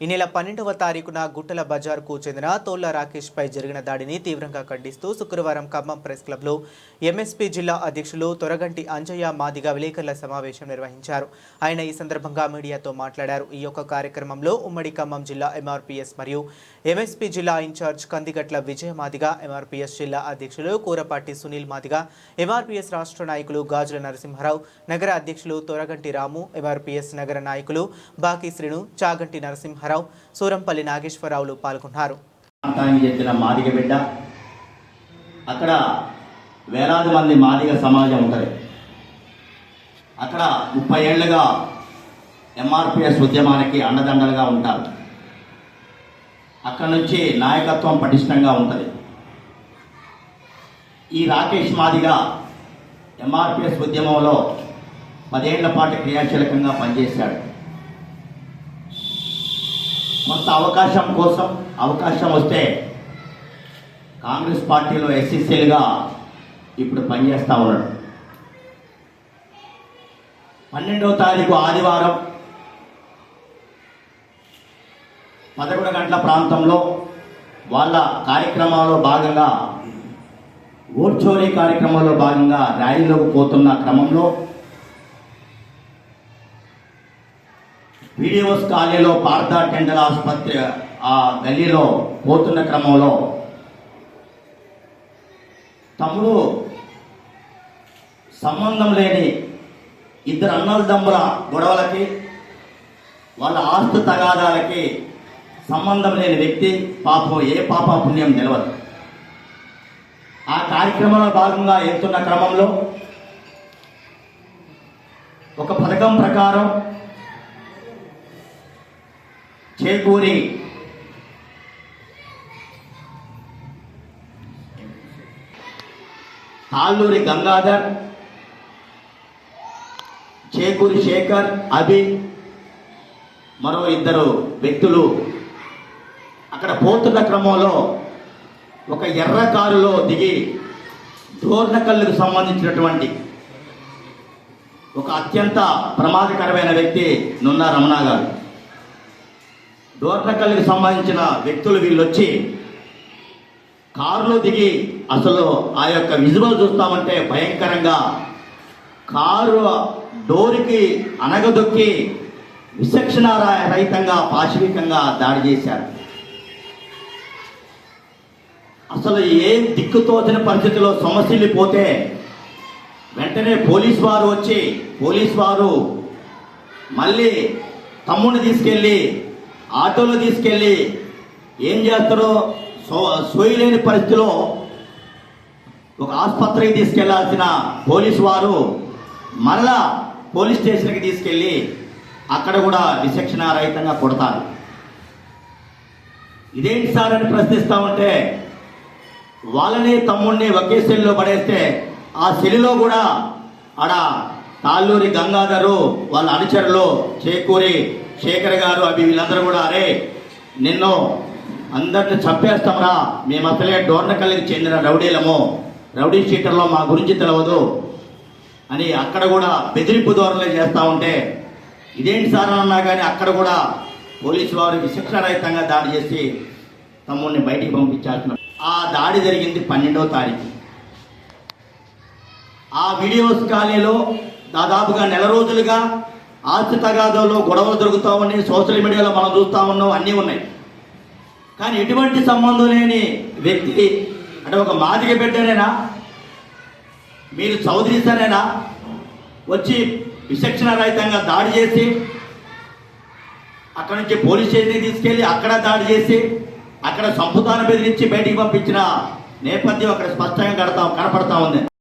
ఈ నెల పన్నెండవ తారీఖున గుట్టల బజార్కు చెందిన తోళ్ళ రాకేష్ పై జరిగిన దాడిని తీవ్రంగా ఖండిస్తూ శుక్రవారం ఖమ్మం ప్రెస్ క్లబ్లో ఎంఎస్పీ జిల్లా అధ్యక్షులు తొరగంటి అంజయ్య మాదిగ విలేకరుల సమావేశం నిర్వహించారు. ఆయన ఈ సందర్భంగా మీడియాతో మాట్లాడారు. ఈ యొక్క కార్యక్రమంలో ఉమ్మడి ఖమ్మం జిల్లా ఎంఆర్పీఎస్ మరియు ఎంఎస్పీ జిల్లా ఇన్ఛార్జ్ కందిగట్ల విజయ మాదిగ ఎంఆర్పీఎస్ జిల్లా అధ్యక్షులు కూరపాటి సునీల్ మాదిగ ఎంఆర్పీఎస్ రాష్ట్ర నాయకులు గాజుల నరసింహారావు నగర అధ్యక్షులు తొరగంటి రాము ఎంఆర్పీఎస్ నగర నాయకులు బాకీ శ్రీను చాగంటి నరసింహారావు సూరంపల్లి నాగేశ్వరరావులు పాల్గొన్నారు. చెందిన మాదిగ బిడ్డ. అక్కడ వేలాది మంది మాదిగ సమాజం ఉంటుంది. అక్కడ ముప్పై ఏళ్ళుగా ఎంఆర్పిఎస్ ఉద్యమానికి అండదండలుగా ఉంటారు. అక్కడ నుంచి నాయకత్వం పటిష్టంగా ఉంటుంది. ఈ రాకేష్ మాదిగ ఎంఆర్పిఎస్ ఉద్యమంలో పదేళ్ళ పాటు క్రియాశీలకంగా పనిచేశాడు. కొంత అవకాశం కోసం అవకాశం వస్తే కాంగ్రెస్ పార్టీలో ఎస్సీసీలుగా ఇప్పుడు పనిచేస్తూ ఉన్నాడు. పన్నెండవ తారీఖు ఆదివారం పదకొండు గంటల ప్రాంతంలో వాళ్ళ కార్యక్రమంలో భాగంగా ఓడ్చోరీ కార్యక్రమంలో భాగంగా ర్యాలీలోకి పోతున్న క్రమంలో వీడియోస్ కాలనీలో పార్థ టెండల్ ఆసుపత్రి ఆ గల్లీలో పోతున్న క్రమంలో తమ్ముడు సంబంధం లేని ఇద్దరు అన్నల దమ్ముల గొడవలకి వాళ్ళ ఆస్తు తగాదాలకి సంబంధం లేని వ్యక్తి పాపం ఏ పాప పుణ్యం నిలవదు. ఆ కార్యక్రమంలో భాగంగా వెళ్తున్న క్రమంలో ఒక పథకం ప్రకారం చేకూరి. తాళ్ళూరి గంగాధర్ చేకూరి శేఖర్ అభి మరో ఇద్దరు వ్యక్తులు. అక్కడ పోతున్న క్రమంలో ఒక ఎర్ర కారులో దిగి దోర్నకల్లుకు సంబంధించినటువంటి ఒక అత్యంత ప్రమాదకరమైన వ్యక్తి నున్న రమణ గారు. దూరకల్లికి సంబంధించిన వ్యక్తులు వీళ్ళు వచ్చి కారులో దిగి అసలు ఆ యొక్క విజువల్ చూస్తామంటే భయంకరంగా కారు డోరికి అనగదొక్కి విచక్షణ రహితంగా పాశవికంగా దాడి చేశారు. అసలు ఏం దిక్కుతోచని పరిస్థితిలో సమస్యలు వెంటనే పోలీస్ వారు వచ్చి పోలీస్ వారు మళ్ళీ తమ్ముడిని తీసుకెళ్ళి ఆటోలో తీసుకెళ్ళి ఏం చేస్తారో సో సోయలేని పరిస్థితిలో ఒక ఆసుపత్రికి తీసుకెళ్ళాల్సిన పోలీసు వారు మరలా పోలీస్ స్టేషన్కి తీసుకెళ్ళి అక్కడ కూడా విచక్షణ రహితంగా కొడతారు. ఇదేంటి సార్ అని ప్రశ్నిస్తా ఉంటే వాళ్ళని తమ్ముడిని ఒకే సెల్లో పడేస్తే ఆ శైలిలో కూడా ఆడ తాళ్ళూరి గంగాధరు వాళ్ళ అనుచరులు చేకూరి శేఖర్ గారు అవి వీళ్ళందరూ కూడా అరే నిన్ను అందరిని చంపేస్తామరా మేము అసలే డోర్నకల్లికి చెందిన రౌడీలము. రౌడీ షీటర్లో మా గురించి తెలియదు అని అక్కడ కూడా బెదిరింపు ధోరణిలో చేస్తూ ఉంటే ఇదేంటి సార్ అన్నా కానీ అక్కడ కూడా పోలీసు వారికి విశిక్షరహితంగా దాడి చేసి తమ్ముడిని బయటికి పంపించాల్సిన ఆ దాడి జరిగింది పన్నెండవ తారీఖు. ఆ వీడియోస్ కాలనీలో దాదాపుగా నెల రోజులుగా ఆస్తి తగాదాల్లో గొడవలు జరుగుతూ ఉన్నాయి సోషల్ మీడియాలో మనం చూస్తూ ఉన్నాం అన్నీ ఉన్నాయి. కానీ ఎటువంటి సంబంధం లేని వ్యక్తి అంటే ఒక మాదిక బిడ్డనేనా? మీరు చౌదరీసనేనా వచ్చి విచక్షణ రహితంగా దాడి చేసి అక్కడ నుంచి పోలీస్ స్టేషన్కి తీసుకెళ్ళి అక్కడ దాడి చేసి అక్కడ సంపుతాన్ని బెదిరించి బయటికి పంపించిన నేపథ్యం అక్కడ స్పష్టంగా కడతా కనపడతా ఉంది.